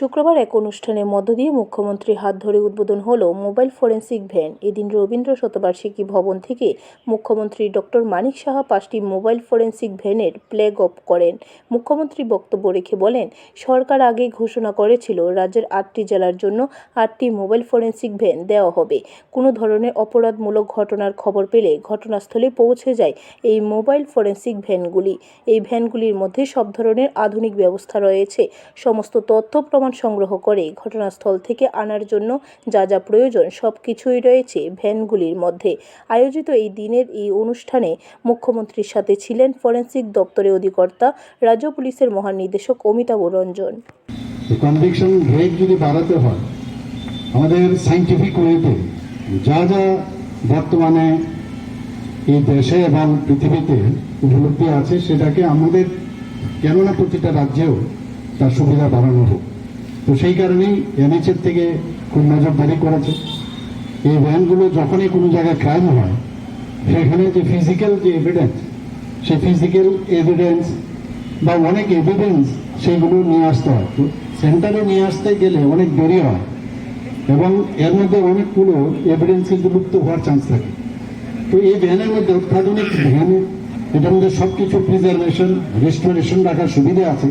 শুক্রবার এক অনুষ্ঠানের মধ্য দিয়ে মুখ্যমন্ত্রীর হাত ধরে উদ্বোধন হলো মোবাইল ফরেন্সিক ভ্যান। এদিন রবীন্দ্র শতবার্ষিকী ভবন থেকে মুখ্যমন্ত্রী ডক্টর মানিক সাহা পাঁচটি মোবাইল ফরেন্সিক ভ্যানের প্লেগ অফ করেন। মুখ্যমন্ত্রী বক্তব্য রেখে বলেন, সরকার আগেই ঘোষণা করেছিল রাজ্যের আটটি জেলার জন্য আটটি মোবাইল ফরেন্সিক ভ্যান দেওয়া হবে। কোনো ধরনের অপরাধমূলক ঘটনার খবর পেলে ঘটনাস্থলে পৌঁছে যায় এই মোবাইল ফরেন্সিক ভ্যানগুলি। এই ভ্যানগুলির মধ্যে সব ধরনের আধুনিক ব্যবস্থা রয়েছে। সমস্ত তথ্য প্রমাণ সংগ্রহ করে। ঘটনাস্থল থেকে আনার জন্য যা যা প্রয়োজন সব কিছুই রয়েছে ভ্যানগুলির মধ্যে। আয়োজিত এই দিনের এই অনুষ্ঠানে মুখ্যমন্ত্রীর সাথে ছিলেন ফরেন্সিক দপ্তরের অধিকর্তা, রাজ্য পুলিশের মহানির্দেশক অমিতাভ রঞ্জন। কনভিকশন রেট যদি বাড়াতে হয়, আমাদের সাইন্টিফিক ওয়েতে যা যা বর্তমানে এই দেশে এবং পৃথিবীতে উপলব্ধি আছে, সেটাকে আমাদের কেননা প্রতিটা রাজ্যেও তার সুবিধা বাড়ানো হোক। তো সেই কারণেই এনএচএর থেকে খুব নজরদারি করেছে। এই ভ্যানগুলো যখনই কোনো জায়গায় ক্রাইম হয়, সেখানে যে ফিজিক্যাল যে এভিডেন্স সেই ফিজিক্যাল এভিডেন্স বা অনেক এভিডেন্স সেগুলো নিয়ে আসতে হয়। তো সেন্টারে নিয়ে আসতে গেলে অনেক দেরি হয় এবং এর মধ্যে অনেকগুলো এভিডেন্স কিন্তু লুপ্ত হওয়ার চান্স থাকে। তো এই ভ্যানের মধ্যে অত্যাধুনিক ভ্যানে, এটার মধ্যে সব কিছু প্রিজার্ভেশন রেস্টোরেশন রাখার সুবিধা আছে।